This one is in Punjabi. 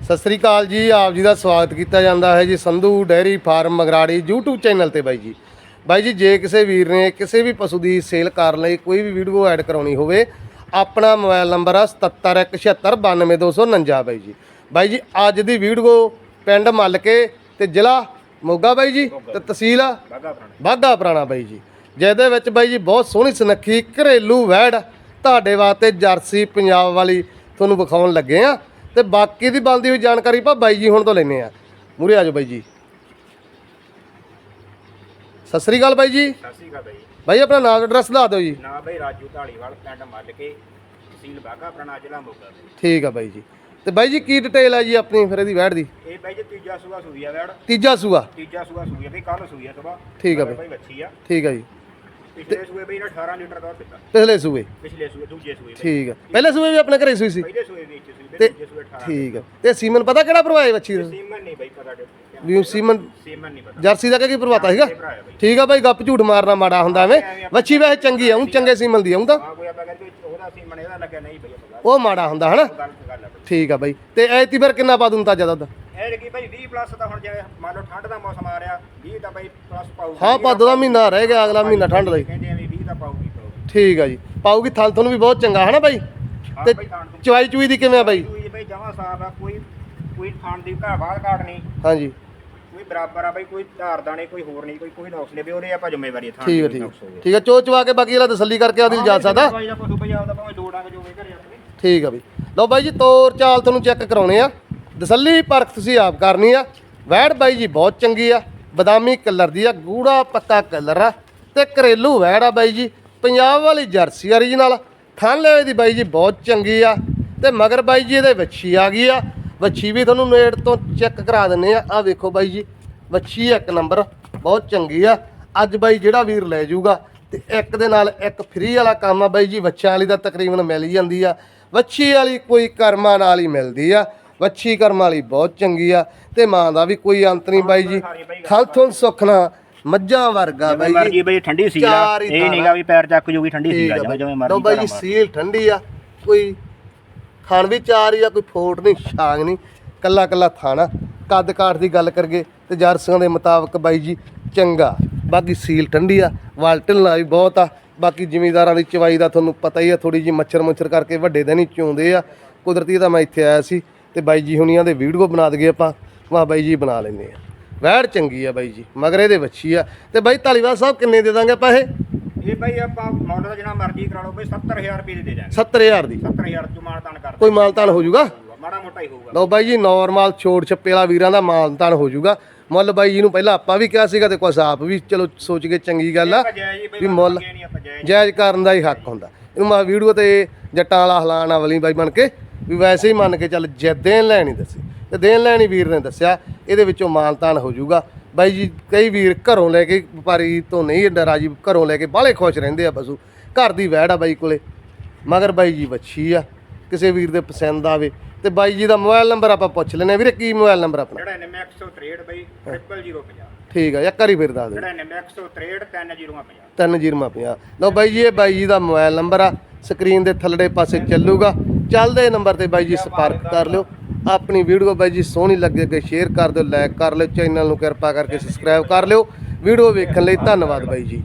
ਸਤਿ ਸ੍ਰੀ ਅਕਾਲ ਜੀ, ਆਪ ਜੀ ਦਾ ਸਵਾਗਤ ਕੀਤਾ ਜਾਂਦਾ ਹੈ ਜੀ Sandhu dairy farm Magrari YouTube channel ਤੇ ਬਾਈ ਜੀ। ਬਾਈ ਜੀ, ਜੇ ਕਿਸੇ ਵੀਰ ਨੇ ਕਿਸੇ ਵੀ ਪਸ਼ੂ ਦੀ ਸੇਲ ਕਰਨ ਲਈ, ਕੋਈ ਵੀ ਵੀਡੀਓ ਐਡ ਕਰਾਉਣੀ ਹੋਵੇ, ਆਪਣਾ ਮੋਬਾਈਲ ਨੰਬਰ ਆ 7717929249 ਬਾਈ ਜੀ। ਬਾਈ ਜੀ, ਅੱਜ ਦੀ ਵੀਡੀਓ ਪਿੰਡ ਮੱਲ ਕੇ ਤੇ ਜ਼ਿਲ੍ਹਾ ਮੋਗਾ ਬਾਈ ਜੀ ਤੇ ਤਹਿਸੀਲ ਆ ਬਾਗਾ ਪੁਰਾਣਾ ਬਾਈ ਜੀ। ਜਿਹਦੇ ਵਿੱਚ ਬਾਈ ਜੀ ਬਹੁਤ ਸੋਹਣੀ ਸੁਨੱਖੀ ਘਰੇਲੂ ਵੈੜ ਤੁਹਾਡੇ ਵਾਸਤੇ ਜਰਸੀ ਪੰਜਾਬ ਵਾਲੀ ਤੁਹਾਨੂੰ ਵਿਖਾਉਣ ਲੱਗੇ ਆ। ਤੇ ਬਾਕੀ ਦੀ ਬਣਦੀ ਹੋਈ ਜਾਣਕਾਰੀ ਪਾ ਬਾਈ ਜੀ ਹੁਣ ਤੋਂ ਲੈਨੇ ਆ ਮੂਰੇ ਆ ਜਾਓ ਬਾਈ ਜੀ। ਸਤਿ ਸ੍ਰੀ ਅਕਾਲ ਬਾਈ ਜੀ। ਸਤਿ ਸ਼੍ਰੀ ਅਕਾਲ ਬਾਈ। ਬਾਈ ਆਪਣਾ ਨਾਮ ਐਡਰੈਸ ਦੱਸ ਦਿਓ ਜੀ। ਨਾ ਬਾਈ ਰਾਜੂ ਢਾਲੀਵਾਲ ਪਿੰਡ ਮੱਲ ਕੇ ਤਹਿਸੀਲ ਬਾਗਾ ਪੁਰਾਣਾ ਜ਼ਿਲ੍ਹਾ ਮੋਗਾ। ਠੀਕ ਆ ਬਾਈ ਜੀ। ਤੇ ਬਾਈ ਜੀ ਕੀ ਡਿਟੇਲ ਆ ਜੀ ਆਪਣੀ ਫਿਰ ਇਹਦੀ ਵੈੜ ਦੀ? ਇਹ ਬਾਈ ਜੀ ਤੀਜਾ ਸੂਆ ਸੂਈ ਆ ਵੈੜ। ਤੀਜਾ ਸੂਆ? ਤੀਜਾ ਸੂਆ ਸੂਈ ਆ ਬਈ ਕੱਲ ਸੂਈ ਆ ਸਵੇਰ। ਠੀਕ ਆ ਬਾਈ। ਬੱਚੀ ਆ। ਠੀਕ ਆ ਜੀ। ਪਿਛਲੇ ਸੂਏ ਬਈ ਇਹਨੇ 18 ਲੀਟਰ ਦੁੱਧ ਦਿੱਤਾ ਪਿਛਲੇ ਸੂਏ? ਪਿਛਲੇ ਸੂਏ ਦੂਜੇ ਸੂਏ। ਠੀਕ ਆ। ਪਹਿਲੇ ਸੂਏ ਵੀ ਆਪਣੇ ਘਰੇ ਸੂਈ ਸੀ? ਪਹਿਲੇ ਸੂਏ ਤੇ ਬਈ ਦੂਜੇ ਸੂਏ 18 ਠੀਕ ਆ ਤੇ ਸੀਮਨ ਪਤਾ ਕਿਹੜਾ ਭਰਵਾਏ ਬੱਚੀ ਦਾ ਸੀਮਨ ਨਹੀਂ ਬਾਈ ਪਤਾ ਵੀ ਸੀਮਨ ਸੀਮਨ ਨਹੀਂ ਪਤਾ। ਜਰਸੀ ਦਾ ਕਿ ਭਰਵਾਤਾ ਬਾਈ। ਠੀਕ ਆ ਬਾਈ ਗੱਪ ਝੂਠ ਮਾਰਨਾ ਮਾੜਾ ਹੁੰਦਾ ਐਵੇਂ। ਵੱਛੀ ਵੈਸੇ ਚੰਗੀ ਆ ਉਹ ਚੰਗੇ ਸੀਮਨ ਦੀ ਆਉਂਦਾ ਆ ਉਹ ਮਾੜਾ ਹੁੰਦਾ ਹਨਾ? ਠੀਕ ਆ ਬਾਈ। ਤੇ ਐਤੀ ਫਿਰ ਕਿੰਨਾ ਪਾ ਦੂੰ ਤਾਜਾ ਦੁੱਧ ਇਹ ਲੱਗੀ ਬਾਈ 20 ਪਲੱਸ ਤਾਂ ਹੁਣ ਜਿਵੇਂ ਮੰਨ ਲਓ ਠੰਡ ਦਾ ਮੌਸਮ ਆ ਰਿਹਾ 20 ਤਾਂ ਬਾਈ ਪਲੱਸ ਪਾਊਗੀ। ਹਾਂ ਭਾਦੋ ਦਾ ਮਹੀਨਾ ਰਹਿ ਗਿਆ ਅਗਲਾ ਮਹੀਨਾ ਠੰਡ ਦਾ ਹੀ। ਕਹਿੰਦੇ ਆ ਵੀ 20 ਤਾਂ ਪਾਊਗੀ ਪਾਊਗੀ। ਠੀਕ ਆ ਜੀ। ਪਾਉਗੀ ਥਲ ਤੁਹਾਨੂੰ ਵੀ ਬਹੁਤ ਚੰਗਾ ਹਨਾ ਬਾਈ? ਹਾਂ ਥਾਣ ਤੇ ਚਵਾਈ ਚੂਈ ਦੀ ਕਿਵੇਂ ਆ ਬਾਈ? ਕੋਈ ਬਈ ਜਮਾ ਸਾਫ਼ ਆ ਕੋਈ ਕੋਈ ਖਾਣ ਦੀ ਘਰ ਬਾਹਰ ਕਾਟ ਨਹੀਂ। ਹਾਂਜੀ। ਕੋਈ ਬਰਾਬਰ ਆ ਬਈ ਕੋਈ ਧਾਰਦਾ ਨਹੀਂ ਕੋਈ ਹੋਰ ਨਹੀਂ ਕੋਈ ਕੋਈ ਠੀਕ ਚੋ ਚਵਾ ਕੇ ਬਾਕੀ ਤਸੱਲੀ ਕਰਕੇ ਠੀਕ ਆ ਬਈ। ਲਓ ਬਾਈ ਜੀ ਤੋਰ ਚਾਲ ਤੁਹਾਨੂੰ ਚੈੱਕ ਕਰਾਉਣੇ ਆ। ਤਸੱਲੀ ਪਰਖ ਤੁਸੀਂ ਆਪ ਕਰਨੀ ਆ। ਵੈੜ ਬਾਈ ਜੀ ਬਹੁਤ ਚੰਗੀ ਆ। ਬਦਾਮੀ ਕਲਰ ਦੀ ਆ ਗੂੜਾ ਪੱਕਾ ਕਲਰ ਆ। ਤੇ ਘਰੇਲੂ ਵੈੜ ਆ ਬਾਈ ਜੀ ਪੰਜਾਬ ਵਾਲੀ ਜਰਸੀ ਓਰੀਜਨਲ 98 ਦੀ ਬਾਈ ਜੀ ਬਹੁਤ ਚੰਗੀ ਆ ਤੇ ਮਗਰ ਬਾਈ ਜੀ ਇਹਦੇ ਵੱਛੀ ਆ ਗਈ ਆ। ਵੱਛੀ ਵੀ ਤੁਹਾਨੂੰ ਨੇੜ ਤੋਂ ਚੈੱਕ ਕਰਾ ਦਿੰਨੇ ਆ। ਆ ਵੇਖੋ ਬਾਈ ਜੀ, ਵੱਛੀ ਇੱਕ ਨੰਬਰ, ਬਹੁਤ ਚੰਗੀ ਆ। ਅੱਜ ਬਾਈ ਜਿਹੜਾ ਵੀਰ ਲੈ ਜਾਊਗਾ ਤੇ ਇੱਕ ਦੇ ਨਾਲ ਇੱਕ ਫ੍ਰੀ ਵਾਲਾ ਕੰਮ ਆ ਬਾਈ ਜੀ ਬੱਚਿਆਂ ਵਾਲੀ ਤਾਂ ਤਕਰੀਬਨ ਮਿਲ ਹੀ ਜਾਂਦੀ ਆ। ਵੱਛੀ ਵਾਲੀ ਕੋਈ ਕਰਮਾਂ ਨਾਲ ਹੀ ਮਿਲਦੀ ਆ। ਵੱਛੀ ਕਰਮਾਂ ਵਾਲੀ ਬਹੁਤ ਚੰਗੀ ਆ ਤੇ ਮਾਂ ਦਾ ਵੀ ਕੋਈ ਅੰਤ ਨਹੀਂ ਬਾਈ ਜੀ। ਖਲਥੋਂ ਸੁਖਣਾ ਮੱਝਾਂ ਵਰਗਾ ਬਾਈ। ਮਰਜ਼ੀ ਜੀ ਬਈ ਠੰਡੀ ਸੀ ਲਾ ਚਾਰ ਹੀ ਇਹ। ਨਹੀਂਗਾ ਵੀ ਪੈਰ ਚੱਕ ਜੂਗੀ ਠੰਡੀ ਸੀ ਠੀਕ ਲਾ ਆ ਜਿਵੇਂ ਜਿਵੇਂ ਲਓ ਮਰਜ਼ੀ ਬਾਈ ਜੀ ਸੀਲ ਠੰਡੀ ਆ ਕੋਈ ਖਾਣ ਵੀ ਚਾਰ ਹੀ ਆ ਕੋਈ ਫੋਟ ਨਹੀਂ ਛਾਂਗ ਨਹੀਂ ਕੱਲਾ ਕੱਲਾ ਥਾਣਾ। ਕੱਦ ਕਾਠ ਦੀ ਗੱਲ ਕਰਗੇ ਤੇ ਜਰਸੀਆਂ ਦੇ ਮੁਤਾਬਕ ਬਾਈ ਜੀ ਚੰਗਾ। ਬਾਕੀ ਸੀਲ ਠੰਡੀ ਆ ਵਾਲਟਨ ਵੀ ਬਹੁਤ ਆ। ਬਾਕੀ ਜ਼ਿਮੀਂਦਾਰਾਂ ਦੀ ਚਵਾਈ ਦਾ ਤੁਹਾਨੂੰ ਪਤਾ ਹੀ ਆ ਥੋੜੀ ਜੀ ਮੱਛਰ ਮੁੱਛਰ ਕਰਕੇ ਵੱਡੇ ਦਿਨ ਹੀ ਚੋਂਦੇ ਆ। ਕੁਦਰਤੀ ਤਾਂ ਮੈਂ ਇੱਥੇ ਆਇਆ ਸੀ ਤੇ ਬਾਈ ਜੀ ਹੁਣੀਆਂ ਦੇ ਵੀਡੀਓ ਬਣਾ ਦਈਏ ਆਪਾਂ ਵਾਹ ਬਾਈ ਜੀ ਬਣਾ ਲੈਂਦੇ ਆ। ਵੈੜ ਚੰਗੀ ਆ ਬਾਈ ਜੀ ਮਗਰ ਇਹਦੇ ਵੱਛੀ ਆ। ਤੇ ਬਾਈ ਧਾਲੀਵਾਲ ਸਾਹਿਬ ਕਿੰਨੇ ਦੇ ਦਾਂਗੇ ਆਪਾਂ ਇਹ? ਬਈ ਆਪਾਂ ਮਾਡਲ ਜਿਹੜਾ ਮਰਜ਼ੀ ਕਰਾ ਲਓ ਬਈ 70000 ਰੁਪਏ ਦੇ ਦੇ ਜਾਾਂਗੇ 70000 ਦੀ। 70000 ਚ ਮਾਨਤਾਨ ਕਰ ਕੋਈ ਮਾਲਤਾਨ ਹੋ ਜਾਊਗਾ? ਮਾੜਾ ਮੋਟਾ ਹੀ ਹੋਊਗਾ। ਲਓ ਬਾਈ ਜੀ ਨਾਰਮਲ ਛੋੜ ਛੱਪੇ ਵਾਲਾ ਵੀਰਾਂ ਦਾ ਮਾਨਤਾਨ ਹੋ ਜਾਊਗਾ। ਮੁੱਲ ਬਾਈ ਜੀ ਨੂੰ ਪਹਿਲਾਂ ਆਪਾਂ ਵੀ ਕਿਹਾ ਸੀਗਾ ਤੇ ਕੁਛ ਆਪ ਵੀ ਚਲੋ ਸੋਚ ਕੇ ਚੰਗੀ ਗੱਲ ਆ ਵੀ ਮੁੱਲ ਜਾਇਜ਼ ਕਰਨ ਦਾ ਹੀ ਹੱਕ ਹੁੰਦਾ। ਇਹਨੂੰ ਮੈਂ ਵੀਡੀਓ ਤੇ ਜੱਟਾਂ ਵਾਲਾ ਹਲਾਣਾ ਵਾਲੀ ਬਾਈ ਬਣ ਕੇ ਵੀ ਵੈਸੇ ਹੀ ਮੰਨ ਕੇ ਚੱਲ ਜੇ ਦੇਣ ਲੈਣੀ ਦੱਸੀ। ਤੇ ਦੇਣ ਲੈਣੀ ਵੀਰ ਨੇ ਦੱਸਿਆ ਇਹਦੇ ਵਿੱਚੋਂ ਮਾਨਤਾਨ ਹੋ ਜਾਊਗਾ। ਬਾਈ ਜੀ ਕਈ ਵੀਰ ਘਰੋਂ ਲੈ ਕੇ ਵਪਾਰੀ ਤੋਂ ਨਹੀਂ ਰਾਜੀ ਘਰੋਂ ਲੈ ਕੇ ਬਾਹਲੇ ਖੁਸ਼ ਰਹਿੰਦੇ ਆ ਪਸ਼ੂ। ਘਰ ਦੀ ਵੈੜ ਆ ਬਾਈ ਕੋਲੇ। ਮਗਰ ਬਾਈ ਜੀ ਵੱਛੀ ਆ ਕਿਸੇ ਵੀਰ ਦੇ ਪਸੰਦ ਆਵੇ। ਤੇ ਬਾਈ ਜੀ ਦਾ ਮੋਬਾਈਲ ਨੰਬਰ ਆਪਾਂ ਪੁੱਛ ਲੈਨੇ ਵੀਰੇ ਕੀ ਮੋਬਾਈਲ ਨੰਬਰ ਆਪਣਾ? ਜਿਹੜਾ NM 163 ਬਈ 0050 ਠੀਕ ਆ ਇੱਕ ਵਾਰੀ ਫਿਰ ਦੱਸ ਦਿਓ। ਜਿਹੜਾ NM 163 3050 ਤਿੰਨ ਜੀਰਮਾ ਪਿਆ ਲਓ ਬਾਈ ਜੀ ਇਹ ਬਾਈ ਜੀ ਦਾ ਮੋਬਾਈਲ ਨੰਬਰ ਆ। ਸਕਰੀਨ ਦੇ ਥੱਲੜੇ ਪਾਸੇ ਚੱਲੂਗਾ। ਚੱਲਦੇ ਨੰਬਰ ਤੇ ਬਾਈ ਜੀ ਸੰਪਰਕ ਕਰ ਲਿਓ। ਆਪਣੀ ਵੀਡੀਓ ਬਾਈ ਜੀ ਸੋਹਣੀ ਲੱਗੇ ਕਿ ਸ਼ੇਅਰ ਕਰ ਦਿਓ ਲਾਈਕ ਕਰ ਲਿਓ ਚੈਨਲ ਨੂੰ ਕਿਰਪਾ ਕਰਕੇ ਸਬਸਕ੍ਰਾਈਬ ਕਰ ਲਿਓ। ਵੀਡੀਓ ਵੇਖਣ ਲਈ ਧੰਨਵਾਦ ਬਾਈ ਜੀ।